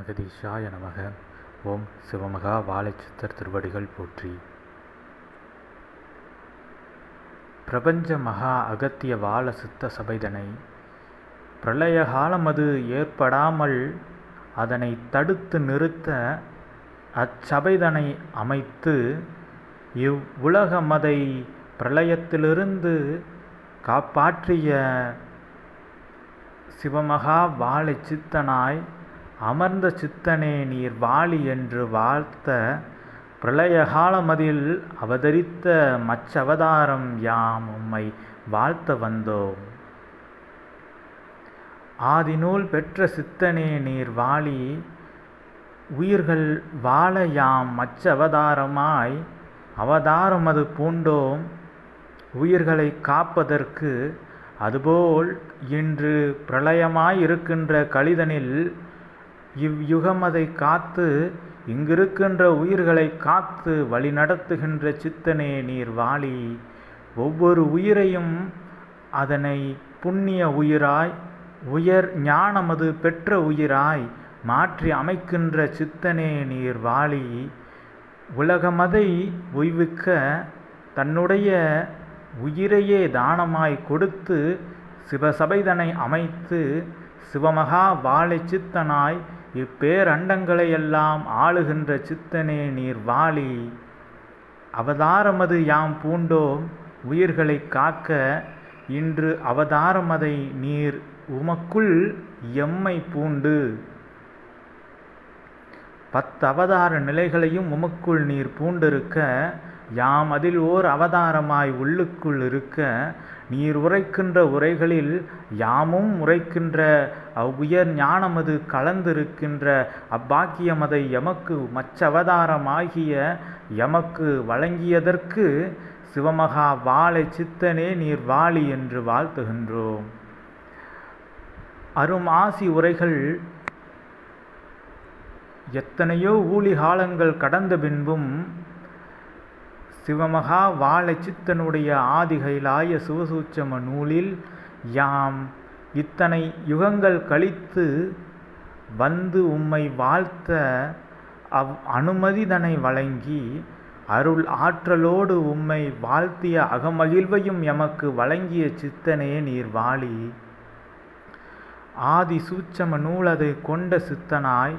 அகதீஷாய நமக. ஓம் சிவமகா வாழைச்சித்தர் திருவடிகள் போற்றி. பிரபஞ்ச மகா அகத்திய வாழ சித்த சபைதனை. பிரளய காலமது ஏற்படாமல் அதனை தடுத்து நிறுத்த அச்சபைதனை அமைத்து இவ்வுலகமதை பிரளயத்திலிருந்து காப்பாற்றிய சிவமகா வாழை சித்தனாய் அமர்ந்த சித்தனே நீர் வாழி என்று வாழ்த்த பிரளயகாலமதில் அவதரித்த மச்சவதாரம் யாம் உம்மை வாழ்த்த வந்தோம். ஆதிநூல் பெற்ற சித்தனே நீர் வாழி உயிர்கள் வாழ யாம் மச்சவதாரமாய் அவதாரம் அது பூண்டோம். உயிர்களை காப்பதற்கு அதுபோல் இன்று பிரளயமாய் இருக்கின்ற கலிதனில் இவ்யுகமதை காத்து இங்கிருக்கின்ற உயிர்களை காத்து வழிநடத்துகின்ற சித்தனே நீர் வாழி ஒவ்வொரு உயிரையும் அதனை புண்ணிய உயிராய் உயர் ஞானமது பெற்ற உயிராய் மாற்றி அமைக்கின்ற சித்தனே நீர் வாழி உலகமதை உய்விக்க தன்னுடைய உயிரையே தானமாய் கொடுத்து சிவசபைதனை அமைத்து சிவமகா வாழை சித்தனாய் இப்பேரண்டங்களையெல்லாம் ஆளுகின்ற சித்தனே நீர் வாளி. அவதாரமது யாம் பூண்டோம் உயிர்களை காக்க இன்று அவதாரமதை நீர் உமக்குள் எம்மை பூண்டு. பத்து அவதார நிலைகளையும் உமக்குள் நீர் பூண்டிருக்க யாம் அதில் ஓர் அவதாரமாய் உள்ளுக்குள் இருக்க நீர் உரைக்கின்ற உரைகளில் யாமும் உரைக்கின்ற அவ்வுயர் ஞானமது கலந்திருக்கின்ற அப்பாக்கியமதை எமக்கு மச்சவதாரமாகிய எமக்கு வழங்கியதற்கு சிவமகா வாழை சித்தனே நீர் வாழி என்று வாழ்த்துகின்றோம். அரும் ஆசி உரைகள் எத்தனையோ ஊழி காலங்கள் கடந்த பின்பும் சிவமகா வாழச்சித்தனுடைய ஆதிகைலாய சிவசூச்சம நூலில் யாம் இத்தனை யுகங்கள் கழித்து வந்து உம்மை வாழ்த்த அவ் அனுமதிதனை வழங்கி அருள் ஆற்றலோடு உம்மை வாழ்த்திய அகமகிழ்வையும் எமக்கு வழங்கிய சித்தனே நீர் வாழி. ஆதி சூட்சம நூலதை கொண்ட சித்தனாய்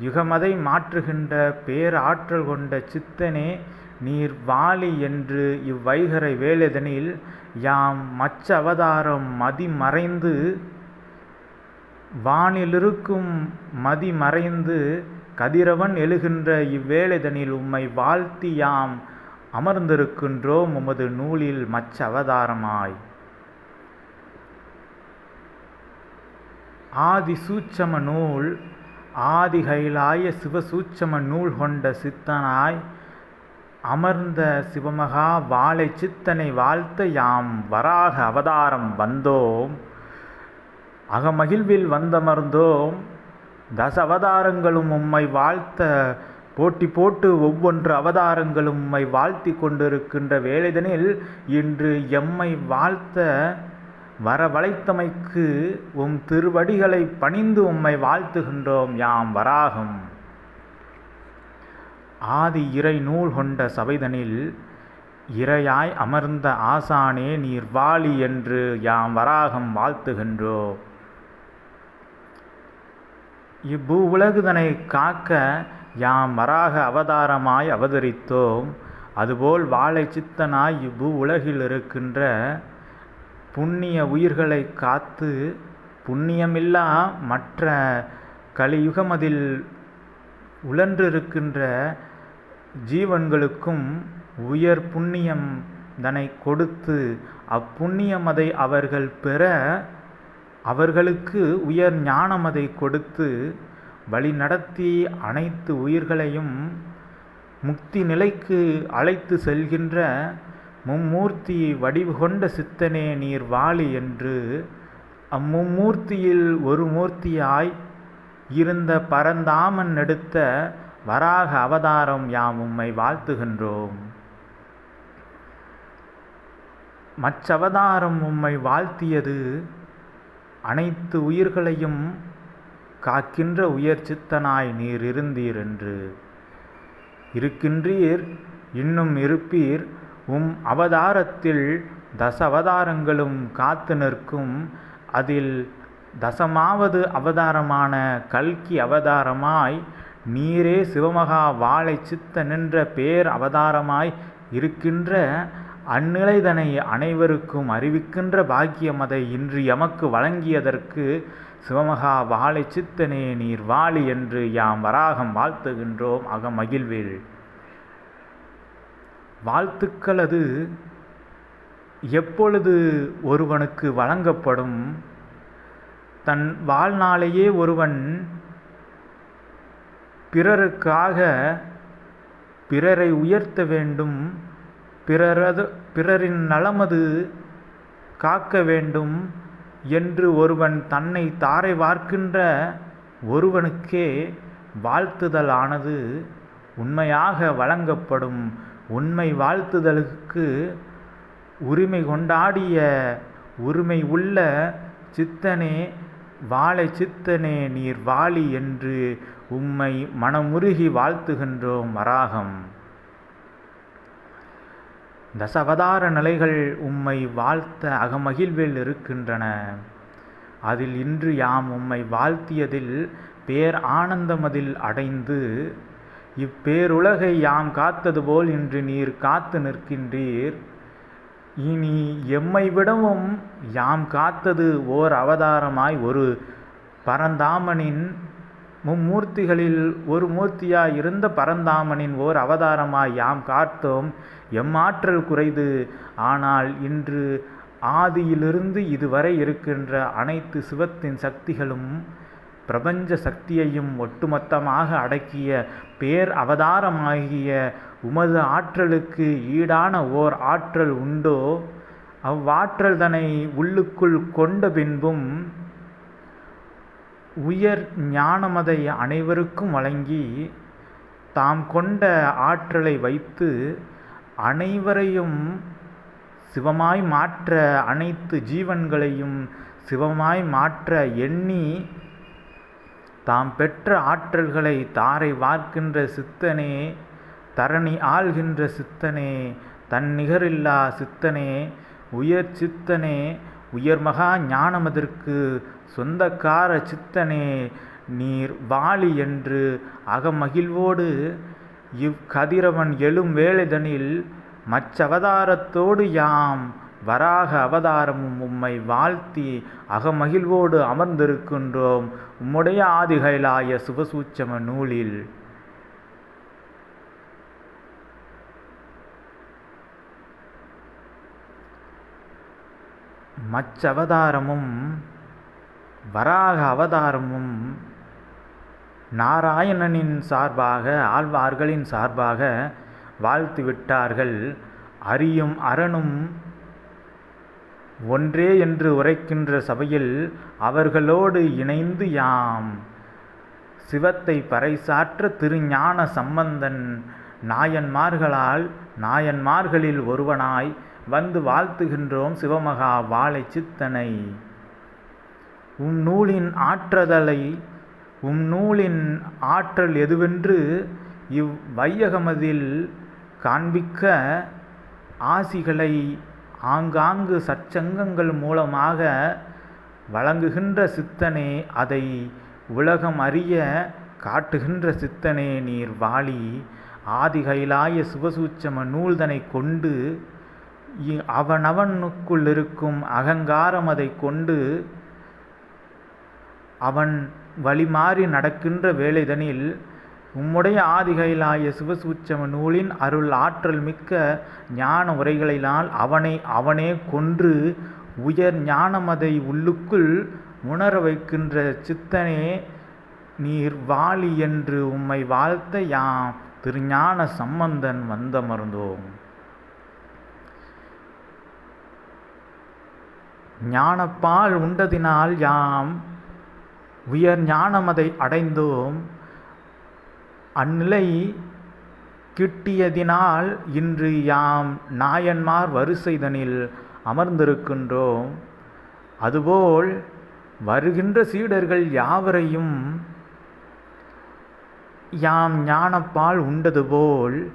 யுகமதை மாற்றுகின்ற பேராற்றல் கொண்ட சித்தனே நீர் வாழி என்று இவ்வைகரை வேலைதனில் யாம் மச்ச அவதாரம் மதிமறைந்து வானிலிருக்கும் மதிமறைந்து கதிரவன் எழுகின்ற இவ்வேளைதனில் உம்மை வாழ்த்தி யாம் அமர்ந்திருக்கின்றோம் உமது நூலில் மச்ச அவதாரமாய் ஆதி சூட்சம நூல் ஆதிகைலாய சிவசூட்சம நூல் கொண்ட சித்தனாய் அமர்ந்த சிவமகா வாழை சித்தனை வாழ்த்த யாம் வராக அவதாரம் வந்தோம். அகமகிழ்வில் வந்தமர்ந்தோம். தச அவதாரங்களும் உம்மை வாழ்த்த போட்டி போட்டு ஒவ்வொன்று அவதாரங்களும் உம்மை வாழ்த்தி கொண்டிருக்கின்ற வேலைதனில் இன்று எம்மை வாழ்த்த வரவழைத்தமைக்கு உம் திருவடிகளை பணிந்து உம்மை வாழ்த்துகின்றோம். யாம் வராகம். ஆதி இறை நூல் கொண்ட சபைதனில் இறையாய் அமர்ந்த ஆசானே நீர் வாழி என்று யாம் வராகம் வாழ்த்துகின்றோம் இப்பூ உலகுதனை காக்க யாம் வராக அவதாரமாய் அவதரித்தோம். அதுபோல் வாழை சித்தனாய் இவ்வூ உலகில் இருக்கின்ற புண்ணிய உயிர்களை காத்து புண்ணியமில்லா மற்ற கலியுகமதில் உழன்றிருக்கின்ற ஜீவன்களுக்கும் உயர் புண்ணியம் தனை கொடுத்து அப்புண்ணியமதை அவர்கள் பெற அவர்களுக்கு உயர் ஞானமதை கொடுத்து வழிநடத்தி அனைத்து உயிர்களையும் முக்தி நிலைக்கு அழைத்து செல்கின்ற மும்மூர்த்தி வடிவு கொண்ட சித்தனே நீர் வாழி என்று அம்மும்மூர்த்தியில் ஒரு மூர்த்தியாய் இருந்த பரந்தாமன் எடுத்த வராக அவதாரம் யாம் உம்மை வாழ்த்துகின்றோம். மற்றவதாரம் உம்மை வாழ்த்தியது அனைத்து உயிர்களையும் காக்கின்ற உயர் சித்தனாய் நீர் இருந்தீர் என்று. இருக்கின்றீர் இன்னும் இருப்பீர். உம் அவதாரத்தில் தசவதாரங்களும் காத்து நிற்கும். அதில் தசமாவது அவதாரமான கல்கி அவதாரமாய் நீரே சிவமகா வாழை சித்த நின்ற பேர் அவதாரமாய் இருக்கின்ற அந்நிலைதனை அனைவருக்கும் அறிவிக்கின்ற பாக்கியம் அதை இன்று எமக்கு வழங்கியதற்கு சிவமகா வாழை சித்தனே நீர் வாழி என்று யாம் வராகம் வாழ்த்துகின்றோம். அகமகிழ்வில் வாழ்த்துக்கள் அது எப்பொழுது ஒருவனுக்கு வழங்கப்படும்? தன் வாழ்நாளையே ஒருவன் பிறருக்காக பிறரை உயர்த்த வேண்டும் பிறரது பிறரின் நலமது காக்க வேண்டும் என்று ஒருவன் தன்னை தாரை வார்க்கின்ற ஒருவனுக்கே வாழ்த்துதலானது உண்மையாக வழங்கப்படும். உண்மை வாழ்த்துதலுக்கு உரிமை கொண்டாடிய உரிமை உள்ள சித்தனே வாழை சித்தனே நீர் வாழி என்று உம்மை மனமுருகி வாழ்த்துகின்றோம் வராகம் தசவதார நிலைகள் உம்மை வாழ்த்த அகமகிழ்வில் இருக்கின்றன. அதில் இன்று யாம் உம்மை வாழ்த்தியதில் பேர் ஆனந்தமதில் அடைந்து இப்பேருலகை யாம் காத்தது போல் இன்று நீர் காத்து நிற்கின்றீர். இனி எம்மை விடவும் யாம் காத்தது ஓர் அவதாரமாய் ஒரு பரந்தாமனின் மும்மூர்த்திகளில் ஒரு மூர்த்தியாய் இருந்த பரந்தாமனின் ஓர் அவதாரமாய் யாம் காத்தோம். எம்மாற்றல் குறைது. ஆனால் இன்று ஆதியிலிருந்து இதுவரை இருக்கின்ற அனைத்து சிவத்தின் சக்திகளும் பிரபஞ்ச சக்தியையும் ஒட்டுமொத்தமாக அடக்கிய பேர் அவதாரமாகிய உமது ஆற்றலுக்கு ஈடான ஓர் ஆற்றல் உண்டோ அவ்வாற்றல் தன்னை உள்ளுக்குள் கொண்ட பின்பும் உயர் ஞானமதை அனைவருக்கும் வழங்கி தாம் கொண்ட ஆற்றலை வைத்து அனைவரையும் சிவமாய் மாற்ற அனைத்து ஜீவன்களையும் சிவமாய் மாற்ற எண்ணி தாம் பெற்ற ஆற்றல்களை தாரை வார்க்கின்ற சித்தனே தரணி ஆள்கின்ற சித்தனே தன் நிகரில்லா சித்தனே உயர் சித்தனே உயர்மகா ஞானமதற்கு சொந்தக்கார சித்தனே நீர் வாளி என்று அகமகிழ்வோடு இவ்கதிரவன் எழும் வேளைதனில் மச்சவதாரத்தோடு யாம் வராக அவதாரமும் உம்மை வாழ்த்தி அகமகிழ்வோடு அமர்ந்திருக்கின்றோம். உம்முடைய ஆதிகைலாய சுபசூச்சம நூலில் மச்சவதாரமும் வராக அவதாரமும் நாராயணனின் சார்பாக ஆழ்வார்களின் சார்பாக வாழ்த்து விட்டார்கள் அறியும் அரணும் ஒன்றே என்று உரைக்கின்ற சபையில் அவர்களோடு இணைந்து யாம். சிவத்தை பறைசாற்ற திருஞான சம்பந்தன் நாயன்மார்களால் நாயன்மார்களில் ஒருவனாய் வந்து வாழ்த்துகின்றோம் சிவமகா வாழை சித்தனை. உம் நூலின் ஆற்றதலை உம் நூலின் ஆற்றல் எதுவென்று இவ் வையகமதில் காண்பிக்க ஆசிகளை ஆங்காங்கு சச்சங்கங்கள் மூலமாக வழங்குகின்ற சித்தனே அதை உலகம் அறிய காட்டுகின்ற சித்தனே நீர் வாளி ஆதிகைலாய சிவசூச்சம நூல்தனை கொண்டு அவனவனுக்குள் இருக்கும் அகங்காரம் அதை கொண்டு அவன் வழிமாறி நடக்கின்ற வேலைதனில் உம்முடைய ஆதிகைலாய சிவசூச்சம நூலின் அருள் ஆற்றல் மிக்க ஞான உரைகளினால் அவனை அவனே கொன்று உயர் ஞானமதை உள்ளுக்குள் உணர வைக்கின்ற சித்தனே நீர் வாலி என்று உம்மை வாழ்த்த யாம் திருஞான சம்பந்தன் வந்தமர்ந்தோம் ஞானப்பால் உண்டதினால் யாம் உயர் ஞானமதை அடைந்தோம். அந்நிலை கிட்டியதினால் இன்று யாம் நாயன்மார் வரிசைதனில் அமர்ந்திருக்கின்றோம். அதுபோல் வருகின்ற சீடர்கள் யாவரையும் யாம் ஞானப்பால் உண்டது போல்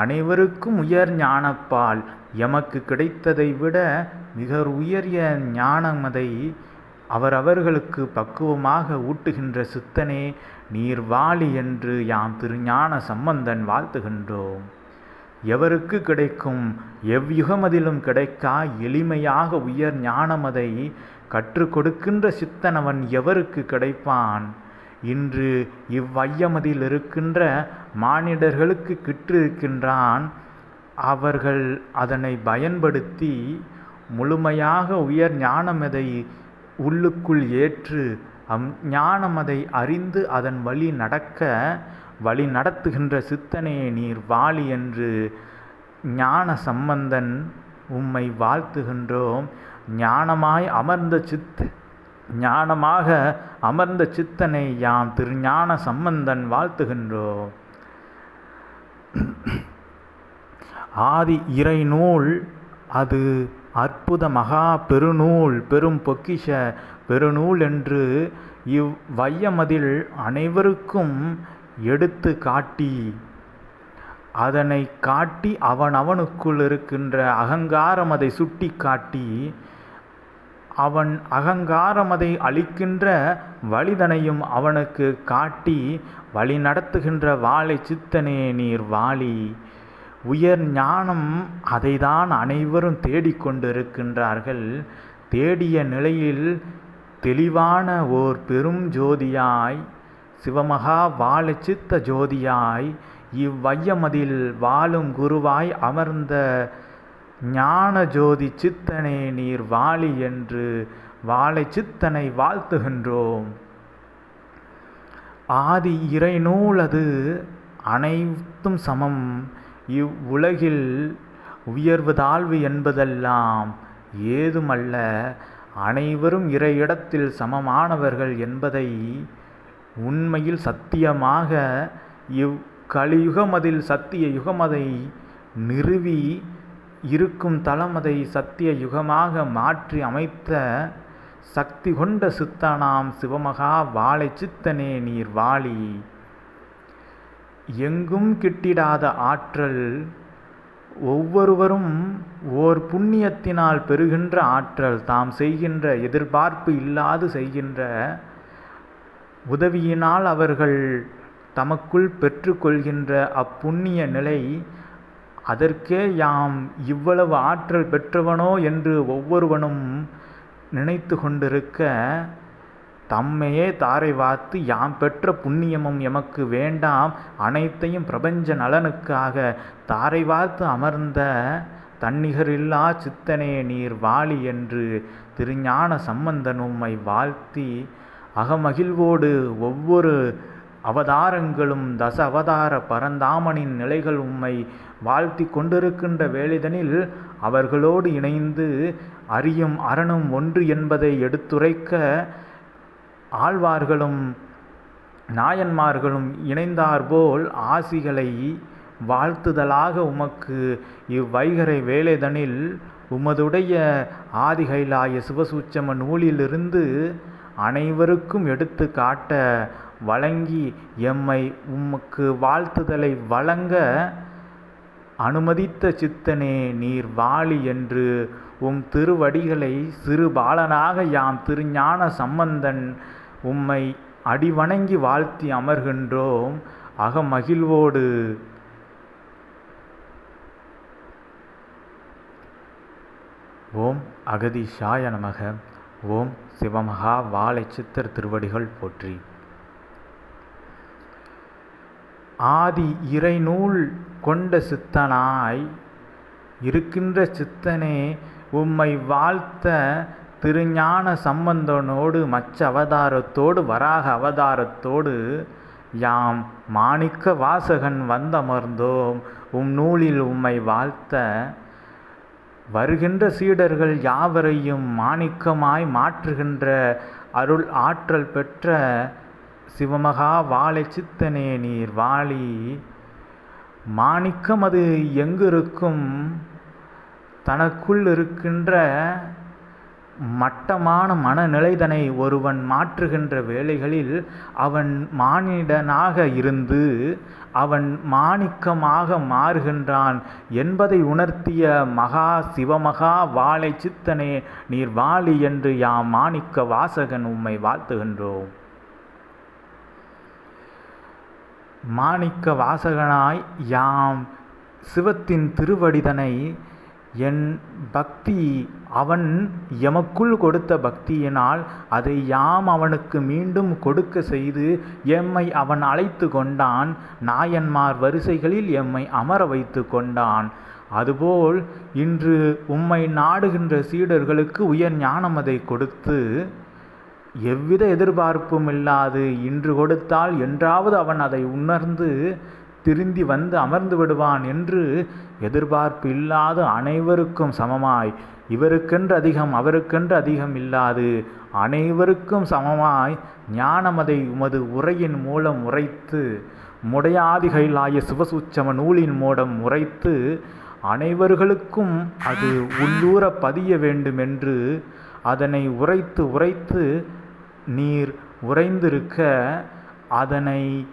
அனைவருக்கும் உயர் ஞானப்பால் எமக்கு கிடைத்ததை விட மிக உயரிய ஞானமதை அவரவர்களுக்கு பக்குவமாக ஊட்டுகின்ற சித்தனே நீர் வாழி என்று யாம் திருஞான சம்பந்தன் வாழ்த்துகின்றோம். எவருக்கு கிடைக்கும்? எவ்யுகமதிலும் கிடைக்கா? எளிமையாக உயர் ஞானமதை கற்றுக் கொடுக்கின்ற சித்தனவன் எவருக்கு கிடைப்பான்? இன்று இவ்வையமதியில் இருக்கின்ற மானிடர்களுக்கு கிற்றிருக்கின்றான். அவர்கள் அதனை பயன்படுத்தி முழுமையாக உயர் ஞானமதை உள்ளுக்குள் ஏற்று அம் ஞானமதை அறிந்து அதன் வழி நடக்க வழி நடத்துகின்ற சித்தனே நீர் வாழி என்று ஞான சம்பந்தன் உம்மை வாழ்த்துகின்றோம். ஞானமாய் அமர்ந்த சித்த ஞானமாக அமர்ந்த சித்தனை யாம் திருஞான சம்பந்தன் வாழ்த்துகின்றோம் ஆதி இறைநூல் அது அற்புத மகா பெருநூல் பெரும் பொக்கிஷ பெருநூல் என்று இவ்வையமதில் அனைவருக்கும் எடுத்து காட்டி அதனை காட்டி அவன் அவனுக்குள் இருக்கின்ற அகங்காரம் அதை சுட்டி காட்டி அவன் அகங்காரம் அதை அளிக்கின்ற வழிதனையும் அவனுக்கு காட்டி வழி நடத்துகின்ற வாழை சித்தனே நீர் வாழி உயர் ஞானம் அதைதான் அனைவரும் தேடிக்கொண்டிருக்கின்றார்கள் தேடிய நிலையில் தெளிவான ஓர் பெரும் ஜோதியாய் சிவமகா வாழச்சித்த ஜோதியாய் இவ்வையமதில் வாழும் குருவாய் அமர்ந்த ஞான ஜோதி சித்தனே நீர் வாழி என்று வாழை சித்தனை வாழ்த்துகின்றோம். ஆதி இறைநூல் அது அனைத்தும் சமம். இவ்வுலகில் உயர்வு தாழ்வு என்பதெல்லாம் ஏதுமல்ல. அனைவரும் இறையிடத்தில் சமமானவர்கள் என்பதை உண்மையில் சத்தியமாக இவ் கலியுகமதில் சத்திய யுகமதை நிறுவி இருக்கும் தளமதை சத்திய யுகமாக மாற்றி அமைத்த சக்தி கொண்ட சித்தனாம் சிவமகா வாழை சித்தனே நீர் வாழி. எங்கும் கிட்டிடாத ஆற்றல் ஒவ்வொருவரும் ஓர் புண்ணியத்தினால் பெறுகின்ற ஆற்றல். தாம் செய்கின்ற எதிர்பார்ப்பு இல்லாது செய்கின்ற உதவியினால் அவர்கள் தமக்குள் பெற்றுக்கொள்கின்ற அப்புண்ணிய நிலை அதற்கே யாம் இவ்வளவு ஆற்றல் பெற்றவனோ என்று ஒவ்வொருவனும் நினைத்து கொண்டிருக்க தம்மையே தாரை வாத்து யாம் பெற்ற புண்ணியமும் எமக்கு வேண்டாம். அனைத்தையும் பிரபஞ்ச நலனுக்காக தாரை வார்த்து அமர்ந்த தன்னிகரில்லா சித்தனே நீர் வாழி என்று திருஞான சம்பந்தன் உம்மை வாழ்த்தி அகமகிழ்வோடு ஒவ்வொரு அவதாரங்களும் தச அவதார பரந்தாமனின் நிலைகள் உம்மை வாழ்த்தி கொண்டிருக்கின்ற வேளிதனில் அவர்களோடு இணைந்து அறியும் அரணும் ஒன்று என்பதை எடுத்துரைக்க ஆழ்வார்களும் நாயன்மார்களும் இணைந்தார்போல் ஆசிகளை வாழ்த்துதலாக உமக்கு இவ்வைகரை வேலைதனில் உமதுடைய ஆதிகைலாய சிவசூச்சம நூலிலிருந்து அனைவருக்கும் எடுத்து காட்ட வழங்கி எம்மை உமக்கு வாழ்த்துதலை வழங்க அனுமதித்த சித்தனே நீர் வாழி என்று உம் திருவடிகளை சிறு பாலனாக யாம் திருஞான சம்பந்தன் உம்மை அடிவணங்கி வாழ்த்தி அமர்கின்றோம். அகமகிழ்வோடு. ஓம் அகதீஷாய நமக. ஓம் சிவமகா வாழை சித்தர் திருவடிகள் போற்றி. ஆதி இறைநூல் கொண்ட சித்தனாய் இருக்கின்ற சித்தனே உம்மை வாழ்த்த திருஞான சம்பந்தனோடு மச்ச அவதாரத்தோடு வராக அவதாரத்தோடு யாம் மாணிக்க வாசகன் வந்தமர்ந்தோம். உம் நூலில் உம்மை வாழ்த்த வருகின்ற சீடர்கள் யாவரையும் மாணிக்கமாய் மாற்றுகின்ற அருள் ஆற்றல் பெற்ற சிவமகா வாழை சித்தனே நீர் வாழி. மாணிக்கம் அது எங்கிருக்கும்? தனக்குள் இருக்கின்ற மட்டமான மனநிலைதனை ஒருவன் மாற்றுகின்ற வேளைகளில் அவன் மானிடனாக இருந்து அவன் மாணிக்கமாக மாறுகின்றான் என்பதை உணர்த்திய மகா சிவமகா வாழை சித்தனே நீர் வாழி என்று யாம் மாணிக்க வாசகன் உம்மை வாழ்த்துகின்றோம். மாணிக்க வாசகனாய் யாம் சிவத்தின் திருவடிதனை என் பக்தி அவன் எமக்குள் கொடுத்த பக்தியினால் அதை யாம் அவனுக்கு மீண்டும் கொடுக்க செய்து எம்மை அவன் அழைத்து கொண்டான். நாயன்மார் வரிசைகளில் எம்மை அமர வைத்து கொண்டான். அதுபோல் இன்று உம்மை நாடுகின்ற சீடர்களுக்கு உயர் ஞானம் அதை கொடுத்து எவ்வித எதிர்பார்ப்பும் இல்லாது இன்று கொடுத்தால் என்றாவது அவன் அதை உணர்ந்து திருந்தி வந்து அமர்ந்து விடுவான் என்று எதிர்பார்ப்பு இல்லாத அனைவருக்கும் சமமாய். இவருக்கென்று அதிகம் அவருக்கென்று அதிகம் இல்லாது அனைவருக்கும் சமமாய். ஞானமதை உமது உரையின் மூலம் உரைத்து முடையாதிகையிலாய சிவசூச்சம நூலின் மூலம் உரைத்து அனைவர்களுக்கும் அது உள்ளூர பதிய வேண்டுமென்று அதனை உரைத்து உரைத்து நீர் உறைந்திருக்க அதனை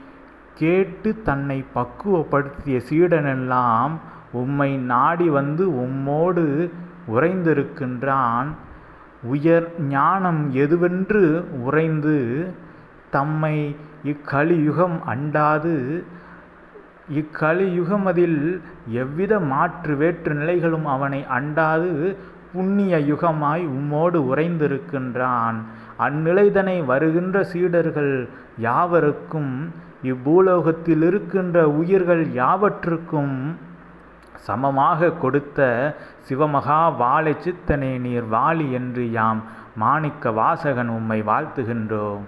கேட்டு தன்னை பக்குவப்படுத்திய சீடனெல்லாம் உம்மை நாடி வந்து உம்மோடு உறைந்திருக்கின்றான். உயர் ஞானம் எதுவென்று உறைந்து தம்மை இக்கலியுகம் அண்டாது. இக்கலியுகமதில் எவ்வித மாற்று வேற்று நிலைகளும் அவனை அண்டாது. புண்ணிய யுகமாய் உம்மோடு உறைந்திருக்கின்றான். அந்நிலைதனை வருகின்ற சீடர்கள் யாவருக்கும் இப்பூலோகத்தில் இருக்கின்ற உயிர்கள் யாவற்றுக்கும் சமமாக கொடுத்த சிவமகா வாழை சித்தனே நீர் வாலி என்று யாம் மாணிக்க வாசகன் உம்மை வாழ்த்துகின்றோம்.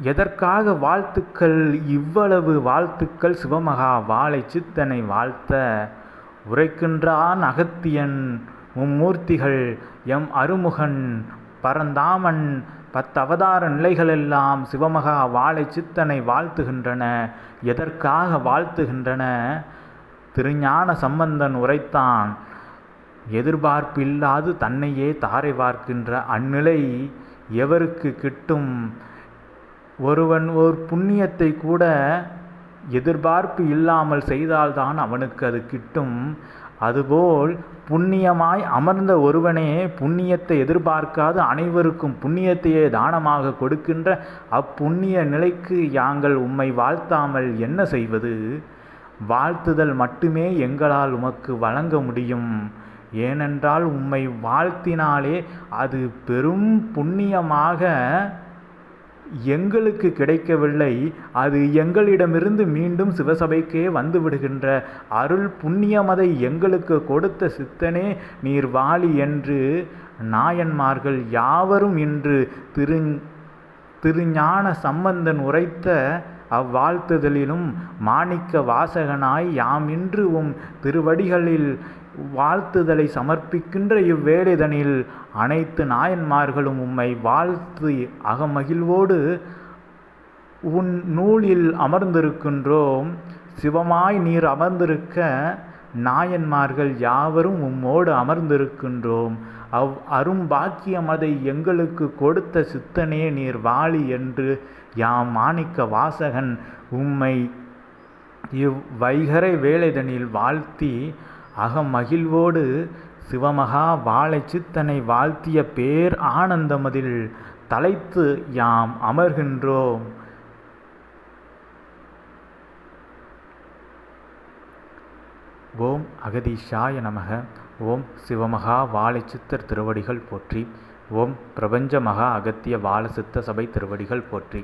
எதற்காக வாழ்த்துக்கள்? இவ்வளவு வாழ்த்துக்கள் சிவமகா வாழை சித்தனை வாழ்த்த உரைக்கின்றான் அகத்தியன். மும்மூர்த்திகள் எம் அருமுகன் பரந்தாமன் பத்தவதார நிலைகளெல்லாம் சிவமகா வாழை சித்தனை வாழ்த்துகின்றன. எதற்காக வாழ்த்துகின்றன? திருஞான சம்பந்தன் உரைத்தான் எதிர்பார்ப்பில்லாது தன்னையே தாரை பார்க்கின்ற அந்நிலை எவருக்கு கிட்டும்? ஒருவன் ஒரு புண்ணியத்தை கூட எதிர்பார்ப்பு இல்லாமல் செய்தால்தான் அவனுக்கு அது கிட்டும். அதுபோல் புண்ணியமாய் அமர்ந்த ஒருவனே புண்ணியத்தை எதிர்பார்க்காது அனைவருக்கும் புண்ணியத்தையே தானமாக கொடுக்கின்ற அப்புண்ணிய நிலைக்கு யாங்கள் உம்மை வாழ்த்தாமல் என்ன செய்வது? வாழ்த்துதல் மட்டுமே எங்களால் உமக்கு வழங்க முடியும். ஏனென்றால் உம்மை வாழ்த்தினாலே அது பெரும் புண்ணியமாக எங்களுக்கு கிடைக்கவில்லை. அது எங்களிடமிருந்து மீண்டும் சிவசபைக்கே வந்துவிடுகின்ற அருள் புண்ணியமதை எங்களுக்கு கொடுத்த சித்தனே நீர் வாழி என்று நாயன்மார்கள் யாவரும் இன்று திரு திருஞான சம்பந்தன் உரைத்த அவ்வாழ்த்துதலிலும் மாணிக்க வாசகனாய் யாம் இன்று உம் திருவடிகளில் வாழ்த்துதலை சமர்ப்பிக்கின்ற இவ்வேளைதனில் அனைத்து நாயன்மார்களும் உம்மை வாழ்த்து அகமகிழ்வோடு உன் நூலில் அமர்ந்திருக்கின்றோம். சிவமாய் நீர் அமர்ந்திருக்க நாயன்மார்கள் யாவரும் உம்மோடு அமர்ந்திருக்கின்றோம். அவ் அரும்பாக்கியம் அதை எங்களுக்கு கொடுத்த சித்தனே நீர் வாழி என்று யாம் மாணிக்க வாசகன் உம்மை இவ் வைகரை வேலைதனில் வாழ்த்தி அகமகிழ்வோடு சிவமகா வாழை சித்தனை வாழ்த்திய பேர் ஆனந்தமதில் தலைத்து யாம் அமர்கின்றோம். ஓம் அகதீஷாய நமக. ஓம் சிவமகா வாழைச்சித்தர் திருவடிகள் போற்றி. ஓம் பிரபஞ்ச மகா அகத்திய வாழசித்த சபை திருவடிகள் போற்றி.